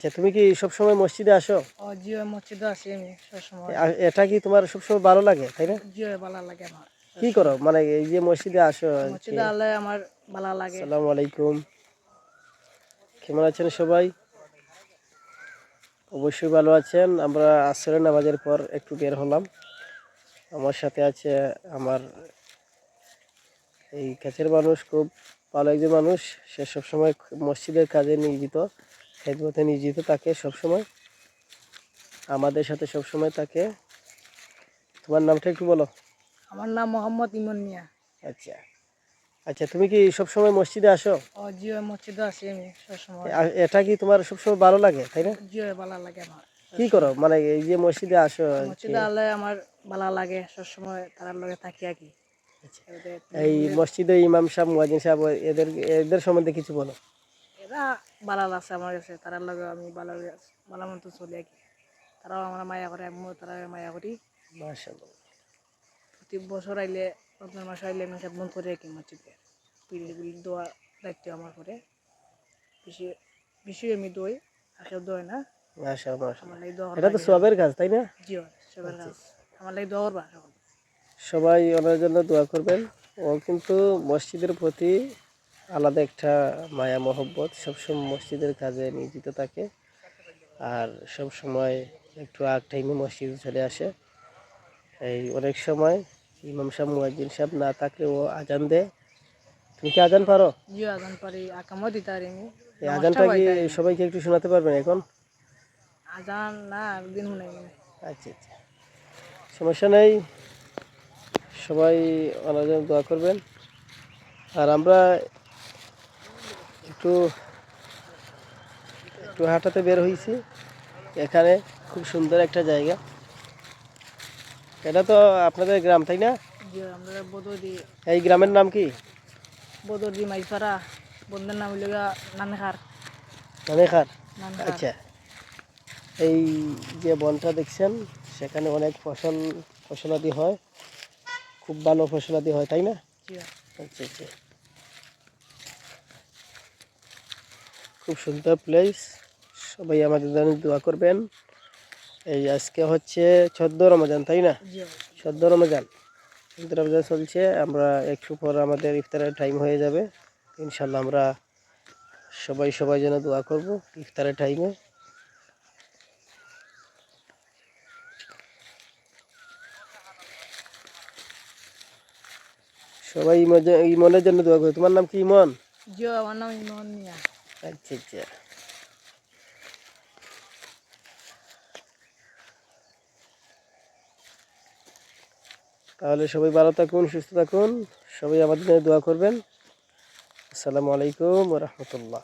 আচ্ছা তুমি কি সবসময় মসজিদে আসো? জিও মসজিদে আছি আমি সবসময়। এটা কি তোমার সবসময় ভালো লাগে তাই না? জিও ভালো লাগে আমার। কি করো? মানে এই যে মসজিদে আসো মসজিদে আলে আমার ভালো লাগে। আসসালামু আলাইকুম। কেমন আছেন সবাই? অবশ্যই ভালো আছেন। আমরা আসরের নামাজের পর একটু বের হলাম। আমার সাথে আছে আমার এই কাছের মানুষ খুব ভালো একজন মানুষ। সে সবসময় মসজিদের কাজে নিয়োজিত। খেদমতে নিয়োজিত তাকে সবসময় আমাদের সাথে সবসময় তাকে। তোমার নামটা একটু বলো। আমার নাম মোহাম্মদ ইমন মিয়া। আচ্ছা। আচ্ছা তুমি কি সবসময় মসজিদে আসো? ও জিও মসজিদে আছি আমি সবসময়। আ- এটা কি তোমার সবসময় ভালো লাগে তাই না? জিও ভালো লাগে আমার। কি করো? মানে এই যে মসজিদে আসো মসজিদে আলে আমার ভালো লাগে সবসময় তার লগে থাকি আর কি। এদের- এই মসজিদে ইমাম সাহেব মুয়াজিন সাহেব এদের এদের সম্বন্ধে কিছু বলো। এরা ভালো লাগছে আমার কাছে তারার লগে আমি ভালো ভালো মতো চলি আর কি তারাও আমার মায়া করে আমিও তারা মায়া করি। মাশাআল্লাহ। প্রতি বছর আইলে রমজান মাস আইলে আমি খেদমত করি আর কি মসজিদে। পিড়ি পিড়ি দোয়া দায়িত্ব আমার করে বেশি বেশি আমি দই আর কেউ দই না। এটা তো সবের কাজ তাই না? সবার কাজ। আমার লাগে দোয়া করবা সবাই ওনার জন্য দোয়া করবেন। ও কিন্তু মসজিদের প্রতি আলাদা একটা মায়া মহব্বত। সবসময় মসজিদের কাজে নিয়োজিত থাকে। আর সব সময় একটু আগ টাইমে মসজিদে চলে আসে। এই অনেক সময় ইমাম সাহেব মুয়াজ্জিন সাহেব না থাকলে ও আজান দেয়। তুমি কি আজান পারো? জিও আজান পারি। আকামও দিতে পারি আমি এই আজানটা কি সবাইকে একটু শোনাতে পারবেন এখন? আজান না একদিন আচ্ছা আচ্ছা। সমস্যা নেই। সবাই ওনার জন্য দোয়া করবেন। আর আমরা একটু একটু হাঁটাতে বের হয়েছি এখানে খুব সুন্দর একটা জায়গা। এটা তো আপনাদের গ্রাম তাই না? এই গ্রামের নাম কি? বদরি মাইফারা বন্ধের নাম হইল নানখার। নানেখার? আচ্ছা। এই যে বনটা দেখছেন সেখানে অনেক ফসল ফসলাদি হয়। খুব ভালো ফসলাদি হয় তাই না? আচ্ছা আচ্ছা। খুব সুন্দর প্লেস সবাই আমাদের জন্য দোয়া করবেন। এই আজকে হচ্ছে চোদ্দ রমজান তাই না? চোদ্দ রমজান। চোদ্দ রমজান চলছে আমরা একটু পর আমাদের ইফতারের টাইম হয়ে যাবে। ইনশাল্লাহ আমরা সবাই সবাই যেন দোয়া করব ইফতারের টাইমে সবাই ইমন- ইমনের জন্য দোয়া করবে তোমার নাম কি ইমন? জিও আমার নাম ইমন মিয়া। আচ্ছা তাহলে সবাই ভালো থাকুন সুস্থ থাকুন। সবাই আমাদের দোয়া করবেন। আসসালামু আলাইকুম রহমতুল্লাহ।